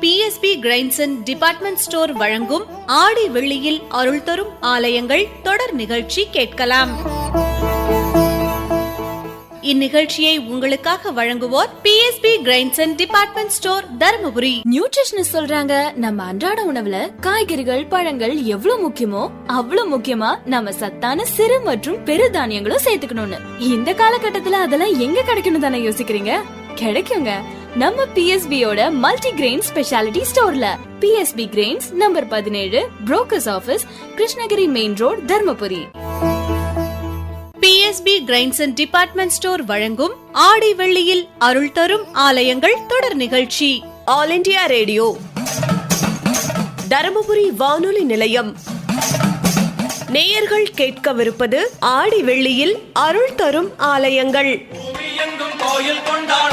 BSP grains and department store வழங்கும் ஆடி வெள்ளியில் அருள் தரும் ஆலயங்கள் தொடர் நிகழ்ச்சி கேட்கலாம். இந்நிகழ்ச்சியை உங்களுக்காக வழங்குவோர் BSP grains and department store Dharmapuri. Nutritionist சொல்றாங்க நம்ம அன்றாட உணவுல காய்கறிகள் பழங்கள் எவ்வளவு முக்கியமோ அவ்வளவு முக்கியமா நம்ம சத்தான சிறு மற்றும் பெரு தானியங்களும் சேர்த்துக்கணும்னு. இந்த காலகட்டத்துல அதெல்லாம் எங்க கிடைக்கணும் தானே யோசிக்கிறீங்க? கிடைக்குங்க. நம்ம பிஎஸ்பியோட மல்டி கிரெயின் ஸ்பெஷாலிட்டி ஸ்டோர்ல பிஎஸ்பி கிரெயின்ஸ் நம்பர் பதினேழு brokers office Krishnagiri main road Dharmapuri. BSP grains and department store வழங்கும் ஆடி வெள்ளியில் அருள் தரும் ஆலயங்கள் தொடர் நிகழ்ச்சி. ஆல் இண்டியா ரேடியோ தருமபுரி வானொலி நிலையம். நேயர்கள் கேட்கவிருப்பது ஆடி வெள்ளியில் அருள் தரும் ஆலயங்கள். கோயில் கொண்டாள்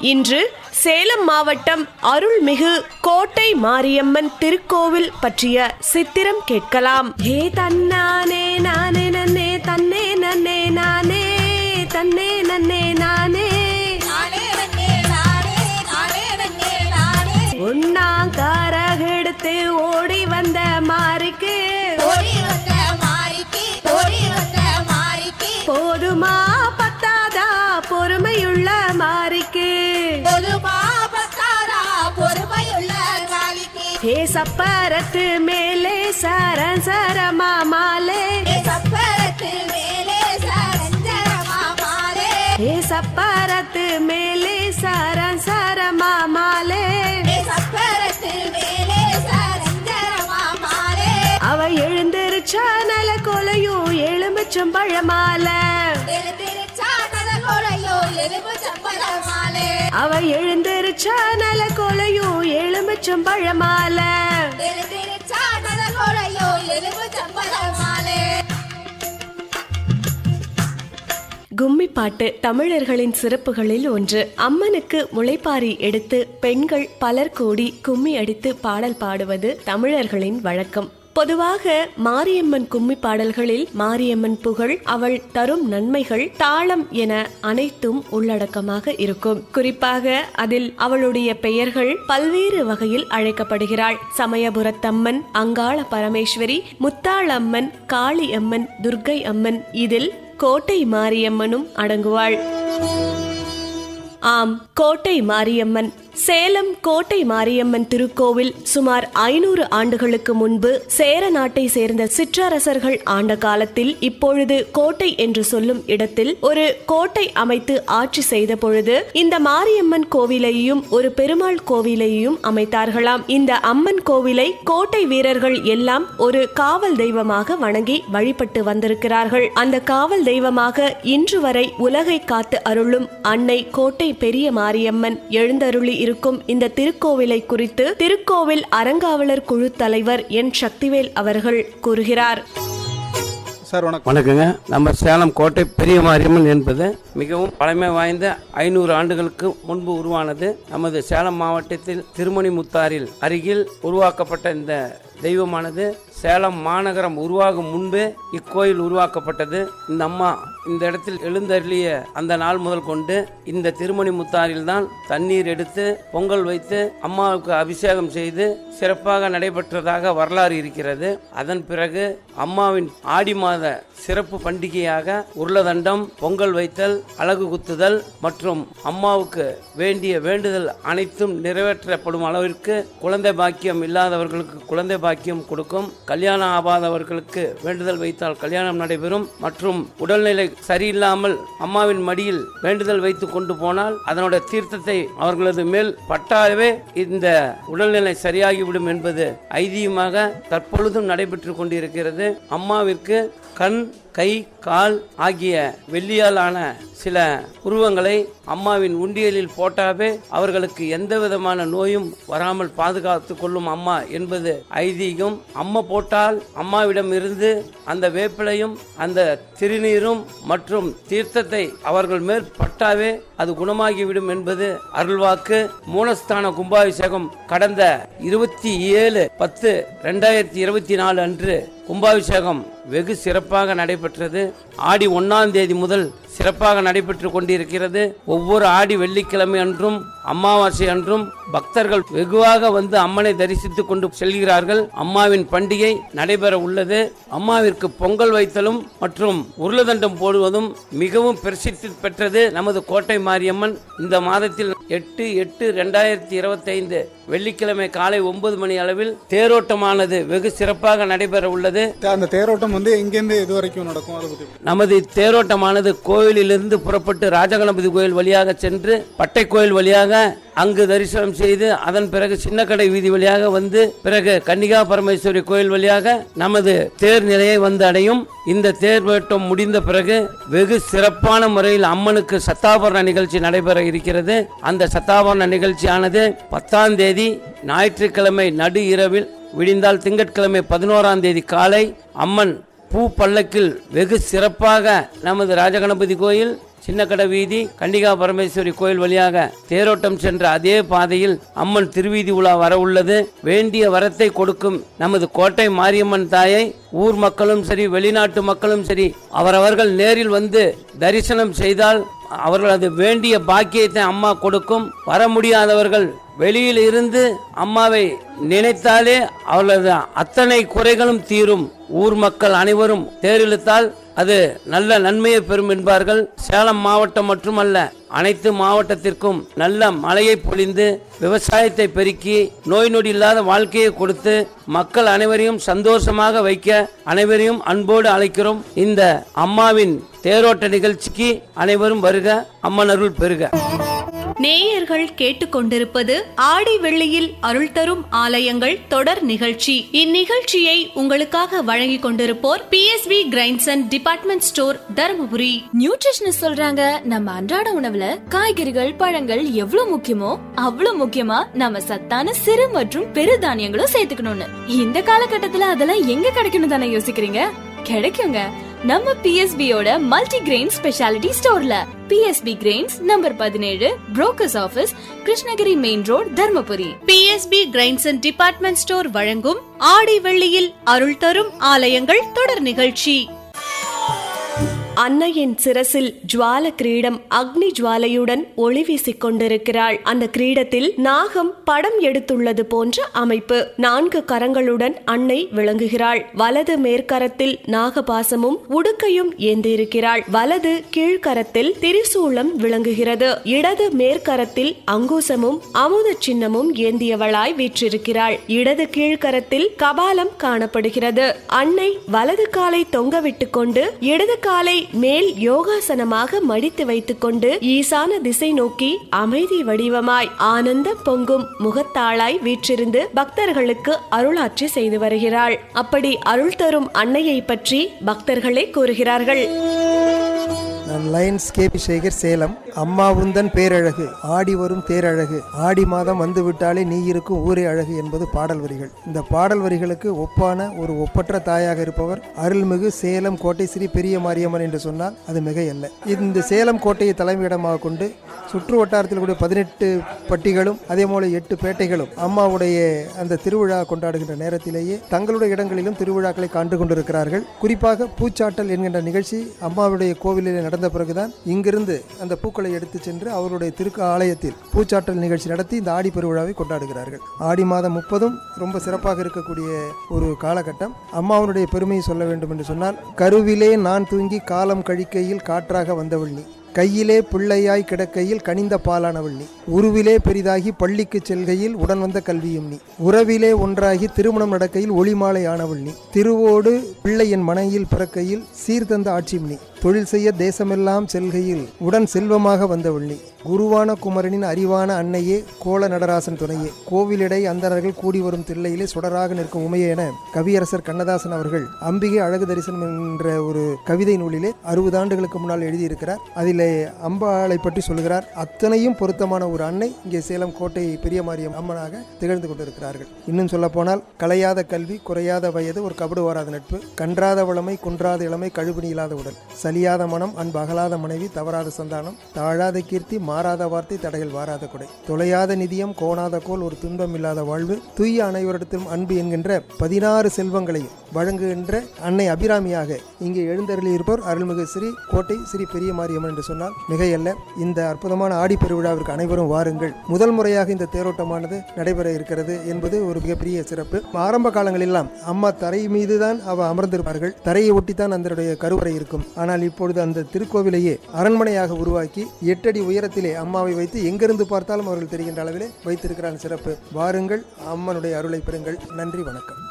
இன்று சேலம் மாவட்டம் அருள்மிகு கோட்டை மாரியம்மன் திருக்கோவில் பற்றிய சித்திரம் கேட்கலாம். ஹே தன்னானே நானே ஹே சப்பரத்து மேலே சர சரமா மாலே ஹே சப்பரத்து மேலே சர சரமா மாலே அவ எழுந்திருச்சா நல கொலையும் எலுமிச்சம் பழமால அவ எழுந்திருச்சா நல கொலையும் எலுமிச்சம் பழமால. கும்மி பாட்டு தமிழர்களின் சிறப்புகளில் ஒன்று. அம்மனுக்கு முளைப்பாரி எடுத்து பெண்கள் பலர் கூடி கும்மி அடித்து பாடல் பாடுவது தமிழர்களின் வழக்கம். பொதுவாக மாரியம்மன் கும்மி பாடல்களில் மாரியம்மன் புகழ் அவள் தரும் நன்மைகள் தாளம் என அனைத்தும் உள்ளடக்கமாக இருக்கும். குறிப்பாக அதில் அவளுடைய பெயர்கள் பல்வேறு வகையில் அழைக்கப்படுகிறாள். சமயபுரத்தம்மன் அங்காள பரமேஸ்வரி முத்தாளம்மன் காளி அம்மன் துர்க்கை அம்மன் இதில் கோட்டை மாரியம்மனும் அடங்குவாள். ஆம் கோட்டை மாரியம்மன் சேலம் கோட்டை மாரியம்மன் திருக்கோவில் சுமார் ஐநூறு ஆண்டுகளுக்கு முன்பு சேர நாட்டை சேர்ந்த சிற்றரசர்கள் ஆண்ட காலத்தில் இப்பொழுது கோட்டை என்று சொல்லும் இடத்தில் ஒரு கோட்டை அமைத்து ஆட்சி செய்த பொழுது இந்த மாரியம்மன் கோவிலையும் ஒரு பெருமாள் கோவிலையும் அமைத்தார்களாம். இந்த அம்மன் கோவிலை கோட்டை வீரர்கள் எல்லாம் ஒரு காவல் தெய்வமாக வணங்கி வழிபட்டு வந்திருக்கிறார்கள். அந்த காவல் தெய்வமாக இன்று வரை உலகை காத்து அருளும் அன்னை கோட்டை பெரிய மாரியம்மன் எழுந்தருளி இருக்கும் இந்த திருக்கோவிலை குறித்து திருக்கோவில் அறங்காவலர் குழு தலைவர் என். சக்திவேல் அவர்கள் கூறுகிறார். சார் வணக்கம். வணக்கங்க. நம்ம சேலம் கோட்டை பெரிய மாரியம்மன் என்பது மிகவும் பழமை வாய்ந்த ஐநூறு ஆண்டுகளுக்கு முன்பு உருவானது. நமது சேலம் மாவட்டத்தில் திருமணிமுத்தாறில் அருகில் உருவாக்கப்பட்ட இந்த தெய்வமானது. சேலம் மாநகரம் உருவாகும் முன்பே இக்கோயில் உருவாக்கப்பட்டது. இந்த அம்மா இந்த இடத்தில் எழுந்தருளிய அந்த நாள் முதல் கொண்டு இந்த திருமணி முத்தாரில் தான் தண்ணீர் எடுத்து பொங்கல் வைத்து அம்மாவுக்கு அபிஷேகம் செய்து சிறப்பாக நடைபெற்றதாக வரலாறு இருக்கிறது. அதன் பிறகு அம்மாவின் ஆடி மாத சிறப்பு பண்டிகையாக உருளதண்டம் பொங்கல் வைத்தல் அழகு குத்துதல் மற்றும் அம்மாவுக்கு வேண்டிய வேண்டுதல் அனைத்தும் நிறைவேற்றப்படும் அளவிற்கு குழந்தை பாக்கியம் இல்லாதவர்களுக்கு குழந்தை பாக்கியம் கொடுக்கும். கல்யாணம் ஆகாதவர்களுக்கு வேண்டுதல் வைத்தால் கல்யாணம் நடைபெறும் மற்றும் உடல்நிலை சரியில்லாமல் அம்மாவின் மடியில் வேண்டுதல் வைத்து கொண்டு போனால் அதனுடைய தீர்த்தத்தை அவர்களது மேல் பட்டாவே இந்த உடல்நிலை சரியாகிவிடும் என்பது ஐதீகமாக தற்பொழுதும் நடைபெற்று கொண்டிருக்கிறது. அம்மாவிற்கு கண் கை கால் ஆகிய வெள்ளியாலான சில உருவங்களை அம்மாவின் உண்டியலில் போட்டாவே அவர்களுக்கு எந்த விதமான நோயும் வராமல் பாதுகாத்து கொள்ளும் அம்மா என்பது ஐதீகம். அம்மா போட்டால் அம்மாவிடம் இருந்து அந்த வேப்பிலையும் அந்த திருநீரும் மற்றும் தீர்த்தத்தை அவர்கள் மேல் பட்டாவே அது குணமாகிவிடும் என்பது அருள்வாக்கு. மூலஸ்தான கும்பாபிஷேகம் கடந்த இருபத்தி ஏழு பத்து ரெண்டாயிரத்தி இருபத்தி நாலு அன்று கும்பாபிஷேகம். வெகு சிறப்பாக நடைபெற்றது. ஆடி ஒன்னாம் தேதி முதல் சிறப்பாக நடைபெற்று கொண்டிருக்கிறது. ஒவ்வொரு ஆடி வெள்ளிக்கிழமை அன்றும் அமாவாசை அன்றும் பக்தர்கள் வெகுவாக வந்து அம்மனை தரிசித்துக் கொண்டு செல்கிறார்கள். அம்மாவின் பண்டிகை நடைபெற உள்ளது. அம்மாவிற்கு பொங்கல் வைத்தலும் மற்றும் உருளதண்டம் போடுவதும் மிகவும் பிரசித்தி பெற்றது. நமது கோட்டை மாரியம்மன் இந்த மாதத்தில் எட்டு எட்டு ரெண்டாயிரத்தி இருபத்தைந்து வெள்ளிக்கிழமை காலை ஒன்பது மணி அளவில் தேரோட்டமானது வெகு சிறப்பாக நடைபெற உள்ளது. அந்த தேரோட்டம் வந்து எங்கேருந்து இது வரைக்கும் நடக்கும் நமது தேரோட்டமானது கோயிலிலிருந்து புறப்பட்டு ராஜகணபதி கோயில் வழியாக சென்று பட்டை கோயில் வழியாக அங்கு தரிசனம் செய்து அதன் பிறகு சின்னக்கடை வீதி வழியாக வந்து பிறகு கன்னிகா பரமேஸ்வரி கோயில் வழியாக நமது தேர் நிலையை வந்து அடையும். இந்த தேர் வேட்டம் முடிந்த பிறகு வெகு சிறப்பான முறையில் அம்மனுக்கு சத்தாபரண நிகழ்ச்சி நடைபெற இருக்கிறது. அந்த சத்தாபரண நிகழ்ச்சியானது பத்தாம் தேதி ஞாயிற்றுக்கிழமை நடு இரவில் விடிந்தால் திங்கட்கிழமை பதினோராம் தேதி காலை அம்மன் பூ பல்லக்கில் வெகு சிறப்பாக நமது ராஜகணபதி கோயில் சின்னக்கடை வீதி கண்டிகா பரமேஸ்வரி கோயில் வழியாக தேரோட்டம் சென்ற அதே பாதையில் அம்மன் திருவீதி உலா வர உள்ளது. வேண்டிய வரத்தை கொடுக்கும் நமது கோட்டை மாரியம்மன் தாயை ஊர் மக்களும் சரி வெளிநாட்டு மக்களும் சரி அவரவர்கள் நேரில் வந்து தரிசனம் செய்தால் அவர்களது வேண்டிய பாக்கியத்தை அம்மா கொடுக்கும். வர முடியாதவர்கள் வெளியில் இருந்து அம்மாவை நினைத்தாலே அவர்களது அத்தனை குறைகளும் தீரும். ஊர் மக்கள் அனைவரும் தேரிழுத்தால் அது நல்ல நன்மையை பெறும் என்பார்கள். சேலம் மாவட்டம் மட்டுமல்ல அனைத்து மாவட்டத்திற்கும் நல்ல மழையை பொழிந்து விவசாயத்தை பெருக்கி நோய் நொடி இல்லாத வாழ்க்கையை கொடுத்து மக்கள் அனைவரையும் சந்தோஷமாக வைக்க அனைவரையும் அன்போடு அழைக்கிறோம். இந்த அம்மாவின் தேரோட்ட நிகழ்ச்சிக்கு அனைவரும் வருக அம்மன் அருள் பெறுக. நேயர்கள் கேட்டுக்கொண்டிருப்பது ஆடி வெள்ளியில் அருள் தரும் ஆலயங்கள் தொடர் நிகழ்ச்சி. இந்நிகழ்ச்சியை உங்களுக்காக வழங்கிக் கொண்டிருப்போர் B S P grains and department store Dharmapuri. Nutritionist சொல்றாங்க நம்ம அன்றாட உணவுல காய்கறிகள் பழங்கள் எவ்வளவு முக்கியமோ அவ்வளவு முக்கியமா நம்ம சத்தான சிறு மற்றும் பெரு தானியங்களும் சேர்த்துக்கணும்னு. இந்த காலகட்டத்துல அதெல்லாம் எங்க கிடைக்கணும் தானே யோசிக்கிறீங்க? கிடைக்குங்க. நம்ம பிஎஸ்பியோட மல்டி கிரெயின் ஸ்பெஷாலிட்டி ஸ்டோர்ல பிஎஸ்பி கிரெயின்ஸ் நம்பர் பதினேழு brokers office Krishnagiri main road Dharmapuri. BSP grains and department store வழங்கும் ஆடி வெள்ளியில் அருள் தரும் ஆலயங்கள் தொடர் நிகழ்ச்சி. அன்னையின் சிரசில் ஜுவால கிரீடம் அக்னி ஜுவாலையுடன் ஒளி வீசிக் கொண்டிருக்கிறாள் அந்த கிரீடத்தில் நாகம் படம் எடுத்துள்ளது போன்ற அமைப்பு. நான்கு கரங்களுடன் அன்னை விளங்குகிறாள். வலது மேற்கரத்தில் நாகபாசமும் உடுக்கையும் ஏந்தியிருக்கிறாள் வலது கீழ்கரத்தில் திரிசூலம் விளங்குகிறது. இடது மேற்கரத்தில் அங்குசமும் அமுத சின்னமும் ஏந்தியவளாய் வீற்றிருக்கிறாள். இடது கீழ்கரத்தில் கபாலம் காணப்படுகிறது. அன்னை வலது காலை தொங்கவிட்டுக் கொண்டு இடது காலை மேல் யோகாசனமாக மடித்து வைத்துக்கொண்டு ஈசான திசை நோக்கி அமைதி வடிவமாய் ஆனந்த பொங்கும் முகத்தாளாய் வீற்றிருந்து பக்தர்களுக்கு அருளாட்சி செய்து வருகிறாள். அப்படி அருள் தரும் அன்னையை பற்றி பக்தர்களே கூறுகிறார்கள். நான் லயன்ஸ் கேபி சேகர் சேலம் அம்மாவுந்தன் பேரழகு ஆடி வரும் தேரழகு ஆடி மாதம் வந்து விட்டாலே நீ இருக்கும் ஊரே அழகு என்பது பாடல் வரிகள். இந்த பாடல் வரிகளுக்கு ஒப்பான ஒரு ஒப்பற்ற தாயாக இருப்பவர் அருள்மிகு சேலம் கோட்டை ஸ்ரீ பெரிய மாரியம்மன் என்று சொன்னால் அது மிகையல்ல. இந்த சேலம் கோட்டையை தலைமையிடமாக கொண்டு சுற்று வட்டாரத்தில் கூடிய பதினெட்டு பட்டிகளும் அதே போல எட்டு பேட்டைகளும் அம்மாவுடைய அந்த திருவிழா கொண்டாடுகின்ற நேரத்திலேயே தங்களுடைய இடங்களிலும் திருவிழாக்களை காண்டு கொண்டிருக்கிறார்கள். குறிப்பாக பூச்சாட்டல் என்கின்ற நிகழ்ச்சி அம்மாவுடைய கோவிலில் நடந்த பிறகுதான் இங்கிருந்து அந்த பூக்களை எடுத்து சென்று அவருடைய திருக்கு ஆலயத்தில் பூச்சாற்றல் நிகழ்ச்சி நடத்தி இந்த ஆடி பெருவிழாவை கொண்டாடுகிறார்கள். ஆடி மாதம் முப்பதும் ரொம்ப சிறப்பாக இருக்கக்கூடிய ஒரு காலகட்டம். அம்மாவனுடைய பெருமையை சொல்ல வேண்டும் என்று சொன்னால் கருவிலே நான் தூங்கி காலம் கழிக்கையில் காற்றாக வந்தவள் நீ. கையிலே பிள்ளையாய் கிடக்கையில் கனிந்த பாலானவள் நீ. உருவிலே பெரிதாகி பள்ளிக்கு செல்கையில் உடன் வந்த கல்வியும் நீ. உறவிலே ஒன்றாகி திருமணம் நடக்கையில் ஒளிமாலை ஆனவள் நீ. திருவோடு பிள்ளை என் மனையில் பிறக்கையில் சீர்தந்த ஆட்சியும் நீ. தொழில் செய்ய தேசமெல்லாம் செல்கையில் உடன் செல்வமாக வந்தவள் நீ. குருவான குமரனின் அறிவான அன்னையே கோல நடராசன் துணையே. கோவிலிடை அந்தணர்கள் கூடி வரும் தில்லையிலே சுடராக நிற்கும் உமையே என கவியரசர் கண்ணதாசன் அவர்கள் அம்பிகை அழகு தரிசனம் என்ற ஒரு கவிதை நூலிலே அறுபது ஆண்டுகளுக்கு முன்னால் எழுதியிருக்கிறார். அதிலே அம்பாளை பற்றி சொல்கிறார். அத்தனையும் பொருத்தமான ஒரு ஒரு அன்னை இங்கே சேலம் கோட்டை பெரிய மாரியம் அம்மனாக திகழ்ந்து கொண்டிருக்கிறார்கள். இன்னும் சொல்ல போனால் கலையாத கல்வி குறையாத வயது ஒரு கபடு வராத நட்பு கன்றாத வளமை குன்றாத இளமை கழுவினி இல்லாத உடல் சலியாத மனம் அன்பு அகலாத மனைவி தவறாத சந்தானம் தாழாத கீர்த்தி மாறாத வார்த்தை தடைகள் வாராத கொடை தொலையாத நிதியம் கோணாத கோல் ஒரு துன்பம் இல்லாத வாழ்வு தூய அனைவரிடத்திலும் அன்பு என்கின்ற பதினாறு செல்வங்களையும் வழங்குகின்ற அன்னை அபிராமியாக இங்கே எழுந்தருளியிருப்பவர் அருள்மிகு ஸ்ரீ கோட்டை ஸ்ரீ பெரிய மாரியம்மன் என்று சொன்னால் மிகையல்ல இந்த அற்புதமான ஆடி பெருவிழாவிற்கு அனைவரும் வாருங்கள். முதல் முறையாக இந்த தேரோட்டமானது நடைபெற இருக்கிறது என்பது ஒரு மிகப்பெரிய சிறப்பு. ஆரம்ப காலங்களெல்லாம் அம்மா தரை மீதுதான் அவ அமர்ந்திருப்பார்கள். தரையை ஒட்டித்தான் அதனுடைய கருவறை இருக்கும். ஆனால் இப்பொழுது அந்த திருக்கோவிலையே அரண்மனையாக உருவாக்கி எட்டடி உயரத்திலே அம்மாவை வைத்து எங்கிருந்து பார்த்தாலும் அவர்கள் தெரிகின்ற அளவிலே வைத்திருக்கிறான் சிறப்பு. வாருங்கள் அம்மனுடைய அருளை பெறுங்கள். நன்றி வணக்கம்.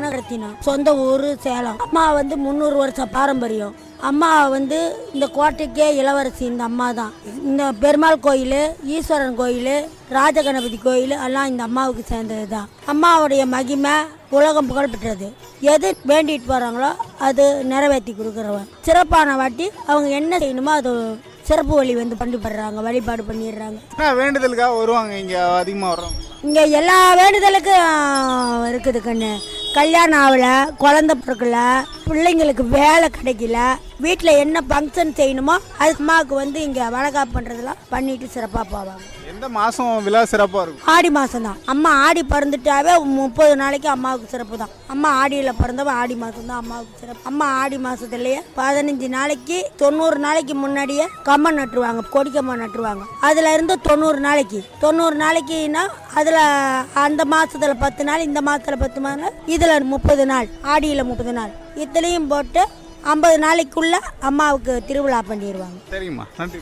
கனகரத்தினம் சொந்த ஊர் சேலம். அம்மா வந்து முந்நூறு வருஷம் பாரம்பரியம். அம்மா வந்து இந்த கோட்டைக்கே இளவரசி இந்த அம்மா தான். இந்த பெருமாள் கோயில் ஈஸ்வரன் கோயில் ராஜகணபதி கோயில் எல்லாம் இந்த அம்மாவுக்கு சேர்ந்தது தான். அம்மாவுடைய மகிமை உலகம் புகழ்பெற்றது. எது வேண்டிட்டு போகிறாங்களோ அது நிறைவேற்றி கொடுக்குறவன். சிறப்பான வாட்டி அவங்க என்ன செய்யணுமோ அது சிறப்பு வழி வந்து பண்ணிப்படுறாங்க வழிபாடு பண்ணிடுறாங்க. வேண்டுதலுக்காக வருவாங்க இங்கே அதிகமாக வர்றோம் இங்கே எல்லா வேண்டுதலுக்கும் இருக்குது கண்ணு. கல்யாணம் ஆகல குழந்த பிறக்கல பிள்ளைங்களுக்கு வேலை கிடைக்கல வீட்டில் என்ன ஃபங்க்ஷன் செய்யணுமோ அது அம்மாவுக்கு வந்து இங்கே வளகாப்பு பண்ணுறதெல்லாம் பண்ணிட்டு சிறப்பாக போவாங்க. எந்த மாதம் விழா சிறப்பாக இருக்கும்? ஆடி மாதம் தான் அம்மா ஆடி பிறந்துட்டாவே முப்பது நாளைக்கு அம்மாவுக்கு சிறப்பு தான் அம்மா ஆடியில் பிறந்தவ ஆடி மாதம் தான் அம்மாவுக்கு சிறப்பு. அம்மா ஆடி மாதத்துலேயே பதினஞ்சு நாளைக்கு தொண்ணூறு நாளைக்கு முன்னாடியே கம்மன் நட்டுருவாங்க கொடிக்கம்மன் நட்டுருவாங்க. அதில் இருந்து தொண்ணூறு நாளைக்கு. தொண்ணூறு நாளைக்குன்னா அதில் அந்த மாதத்துல பத்து நாள் இந்த மாதத்தில் பத்து நாள் இதில் முப்பது நாள் ஆடியில் முப்பது நாள். இத்தனையும் போட்டு ஐம்பது நாளைக்குள்ள அம்மாவுக்கு திருவிழா பண்ணிடுவாங்க சரிங்கம்மா நன்றி.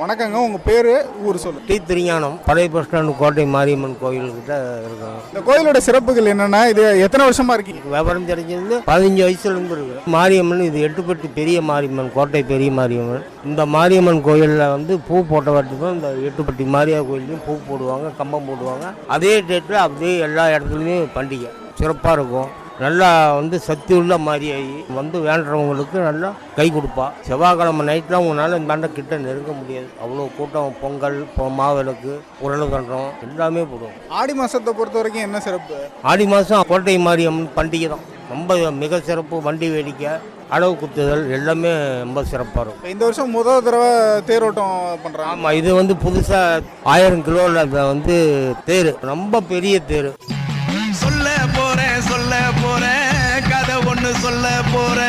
வணக்கங்க உங்கள் பேர் ஊர் சொல்லு. டி திருஞானம் பழைய பஸ் ஸ்டாண்டு கோட்டை மாரியம்மன் கோயில்கிட்ட இருக்கோம். இந்த கோயிலோட சிறப்புகள் என்னென்னா இது எத்தனை வருஷமாக இருக்கீங்க விவரம் தெரிஞ்சது பதினஞ்சு வயசுல இருந்து இருக்கு. மாரியம்மன் இது எட்டுப்பட்டி பெரிய மாரியம்மன் கோட்டை பெரிய மாரியம்மன். இந்த மாரியம்மன் கோயிலில் வந்து பூ போட்ட வாட்டிக்கும் இந்த எட்டுப்பட்டி மாரியா கோயிலையும் பூ போடுவாங்க கம்பம் போடுவாங்க. அதே டேட்டில் அப்படியே எல்லா இடத்துலையுமே பண்டிகை. சிறப்பாக இருக்கும். நல்லா வந்து சக்தி உள்ள மாரியாயி வந்து வேண்டுறவங்களுக்கு நல்லா கை கொடுப்பா. செவ்வாய்க்கிழமை நைட்டில் உங்களால் இந்த கிட்ட நெருங்க முடியாது. அவ்வளோ கூட்டம் பொங்கல் மாவிளக்கு உருளை தண்டம் எல்லாமே போடுவோம். ஆடி மாதத்தை பொறுத்த வரைக்கும் என்ன சிறப்பு? ஆடி மாதம் கோட்டை மாரியம்மன் பண்டிகை தான். ரொம்ப மிக சிறப்பு வண்டி வேடிக்கை அளவு குத்துதல் எல்லாமே ரொம்ப சிறப்பாக இருக்கும். இந்த வருஷம் முதல் தடவை தேரோட்டம் பண்ணுறாங்க ஆமாம் இது வந்து புதுசாக ஆயிரம் கிலோவில் வந்து தேர். ரொம்ப பெரிய தேர். சொல்ல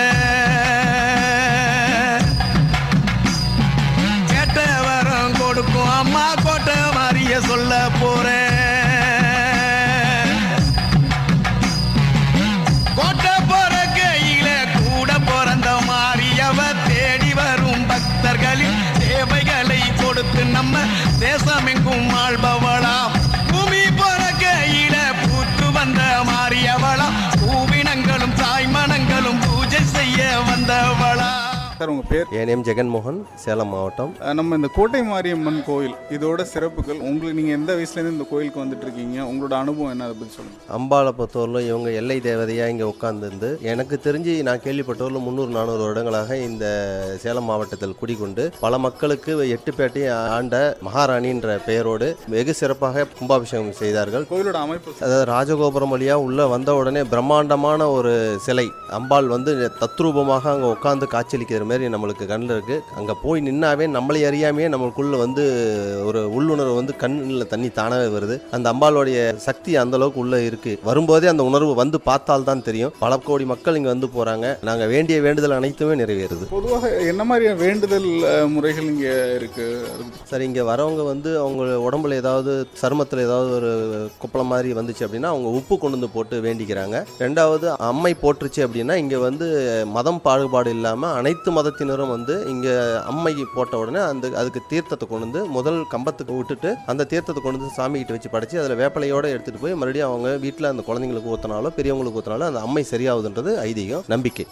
பேர்? என் நேம் ஜெகன்மோகன் சேலம் மாவட்டம். நம்ம இந்த கோட்டை மாரியம்மன் கோயில் இதோட சிறப்புகள் உங்களுக்கு நீங்கள் எந்த வயசுலேருந்து இந்த கோயிலுக்கு வந்துட்டு இருக்கீங்க உங்களோட அனுபவம் என்ன? அதை பற்றி சொல்லுங்கள் அம்பாளை பொறுத்தவரையிலும் இவங்க எல்லை தேவதையாக இங்கே உட்கார்ந்திருந்து எனக்கு தெரிஞ்சு நான் கேள்விப்பட்டவரையிலும் முந்நூறு நானூறு வருடங்களாக இந்த சேலம் மாவட்டத்தில் குடிகொண்டு பல மக்களுக்கு எட்டுப்பேட்டை ஆண்ட மகாராணின்ற பெயரோடு வெகு சிறப்பாக கும்பாபிஷேகம் செய்தார்கள். கோயிலோட அமைப்பு? அதாவது ராஜகோபுரம் வழியாக உள்ளே வந்த உடனே பிரம்மாண்டமான ஒரு சிலை அம்பாள் வந்து தத்ரூபமாக அங்கே உட்காந்து காட்சியளிக்கிற மாதிரி நம்மளுக்கு கண்ணில் இருக்குது அங்கே போய் நின்னாவே நம்மளை அறியாமையே நம்மளுக்குள்ள வந்து ஒரு உள்ளுணர்வு வந்து கண்ணில் தண்ணி தானாகவே வருது. அந்த அம்பாளுடைய சக்தி அந்த அளவுக்கு உள்ள இருக்கு. வரும்போதே அந்த உணர்வு வந்து பார்த்தால் தான் தெரியும். பல கோடி மக்கள் இங்கே வந்து போகிறாங்க நாங்கள் வேண்டிய வேண்டுதல் அனைத்துமே நிறைவேறுது. பொதுவாக என்ன மாதிரியான வேண்டுதல் முறைகள் இங்கே இருக்குது சார் இங்கே வரவங்க வந்து அவங்க உடம்புல ஏதாவது சருமத்தில் ஏதாவது ஒரு குப்பளம் மாதிரி வந்துச்சு அப்படின்னா அவங்க உப்பு கொண்டு வந்து போட்டு வேண்டிக்கிறாங்க. ரெண்டாவது அம்மை போட்டுருச்சு அப்படின்னா இங்கே வந்து மதம் பாகுபாடு இல்லாமல் அனைத்து மதத்தினரும் வந்து இங்கே அம்மை போட்ட உடனே அந்த அதுக்கு தீர்த்தத்தை கொண்டு வந்து முதல் கம்பத்துக்கு விட்டுட்டு அந்த தீர்த்தத்தை கொண்டு வந்து சாமி கிட்ட வச்சு படைச்சு அதில் வேப்பலையோட எடுத்துகிட்டு போய் மறுபடியும் அவங்க வீட்டில் அந்த குழந்தைங்களுக்கு ஊற்றினாலோ பெரியவங்களுக்கு ஊற்றினாலோ அந்த அம்மை சரியாகுதுன்றது ஐதீகம் நம்பிக்கை.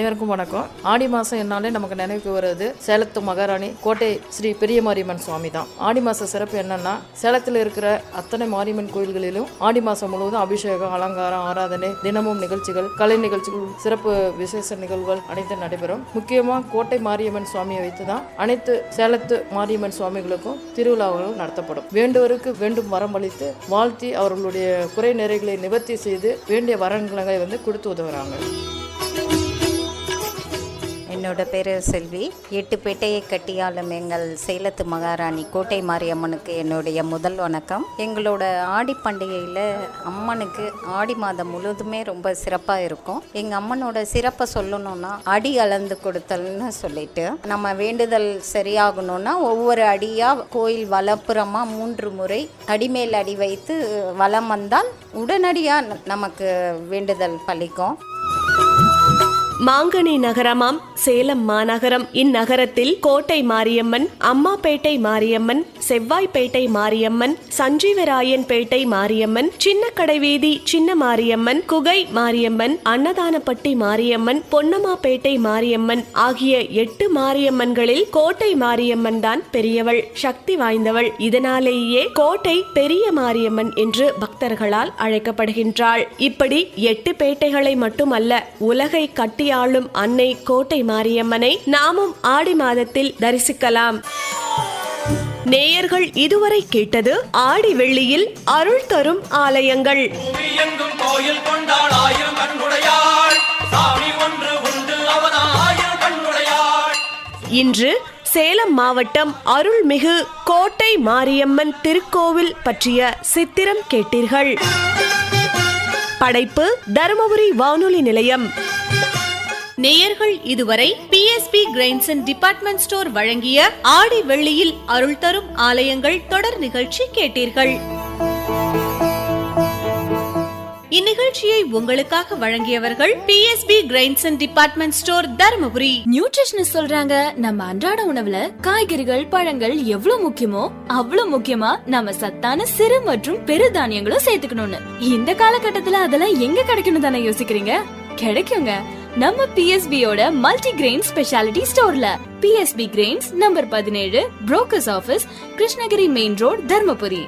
அனைவருக்கும் வணக்கம். ஆடி மாதம் என்னாலே நமக்கு நினைவுக்கு வருது சேலத்து மகாராணி கோட்டை ஸ்ரீ பெரிய மாரியம்மன் சுவாமி தான் ஆடி மாத சிறப்பு என்னன்னா சேலத்தில் இருக்கிற அத்தனை மாரியம்மன் கோயில்களிலும் ஆடி மாதம் முழுவதும் அபிஷேகம் அலங்காரம் ஆராதனை தினமும் நிகழ்ச்சிகள் கலை நிகழ்ச்சிகள் சிறப்பு விசேஷ நிகழ்வுகள் அனைத்தும் நடைபெறும். முக்கியமாக கோட்டை மாரியம்மன் சுவாமியை வைத்து தான் அனைத்து சேலத்து மாரியம்மன் சுவாமிகளுக்கும் திருவிழாவும் நடத்தப்படும். வேண்டுவருக்கு வேண்டும் வரம் அளித்து வாழ்த்தி அவர்களுடைய குறை நிறைகளை நிவர்த்தி செய்து வேண்டிய வரங்களை வந்து கொடுத்து உதவுறாங்க. என்னோட பேர் செல்வி. எட்டு பேட்டையை கட்டியாலும் எங்கள் சேலத்து மகாராணி கோட்டை மாரியம்மனுக்கு என்னுடைய முதல் வணக்கம். எங்களோட ஆடி பண்டிகையில் அம்மனுக்கு ஆடி மாதம் முழுவதுமே ரொம்ப சிறப்பாக இருக்கும். எங்கள் அம்மனோட சிறப்பை சொல்லணும்னா அடி அளந்து கொடுத்தல்னு சொல்லிட்டு நம்ம வேண்டுதல் சரியாகணும்னா ஒவ்வொரு அடியாக கோயில் வலப்புறமாக மூன்று முறை அடிமேல் அடி வைத்து வலம் வந்தால் உடனடியாக நமக்கு வேண்டுதல் பலிக்கும். மாங்கனி நகரமாம் சேலம் மாநகரம். இந்நகரத்தில் கோட்டை மாரியம்மன் அம்மாப்பேட்டை மாரியம்மன் செவ்வாய்ப்பேட்டை மாரியம்மன் சஞ்சீவராயன் பேட்டை மாரியம்மன் சின்ன கடைவீதி சின்ன மாரியம்மன் குகை மாரியம்மன் அன்னதானப்பட்டி மாரியம்மன் பொன்னம்மாபேட்டை மாரியம்மன் ஆகிய எட்டு மாரியம்மன்களில் கோட்டை மாரியம்மன் தான் பெரியவள் சக்தி வாய்ந்தவள். இதனாலேயே கோட்டை பெரிய மாரியம்மன் என்று பக்தர்களால் அழைக்கப்படுகின்றாள். இப்படி எட்டு பேட்டைகளை மட்டுமல்ல உலகை கட்டிய கட்டியாளும் அன்னை கோட்டை மாரியம்மனை நாமும் ஆடி மாதத்தில் தரிசிக்கலாம். நேயர்கள் இதுவரை கேட்டது ஆடி வெள்ளியில் அருள் தரும் ஆலயங்கள். எங்கும் கோயில் கொண்டாள் ஆயிரம் கண்ணுடையாள். சாமி ஒன்று உண்டு அவன் ஆயிரம் கண்ணுடையாள். இன்று சேலம் மாவட்டம் அருள்மிகு கோட்டை மாரியம்மன் திருக்கோவில் பற்றிய சித்திரம் கேட்டீர்கள். படைப்பு தருமபுரி வானொலி நிலையம். நேயர்கள் இதுவரை BSP grains and department store வழங்கிய ஆடி வெள்ளியில் அருள் தரும் ஆலயங்கள் தொடர் நிகழ்ச்சி கேட்டீர்கள். இந்நிகழ்ச்சியை உங்களுக்காக வழங்கியவர்கள் BSP grains and department store Dharmapuri. Nutritionist சொல்றாங்க நம்ம அன்றாட உணவுல காய்கறிகள் பழங்கள் எவ்வளவு முக்கியமோ அவ்வளவு முக்கியமா நம்ம சத்தான சிறு மற்றும் பெருதானியங்களும் சேர்த்துக்கணும்னு. இந்த காலகட்டத்துல அதெல்லாம் எங்க கிடைக்கணும் தானே யோசிக்கிறீங்க? கிடைக்குங்க. நம்ம பிஎஸ்பியோட மல்டி கிரெயின் ஸ்பெஷாலிட்டி ஸ்டோர்ல பிஎஸ்பி கிரெயின்ஸ் நம்பர் பதினேழு brokers office Krishnagiri main road Dharmapuri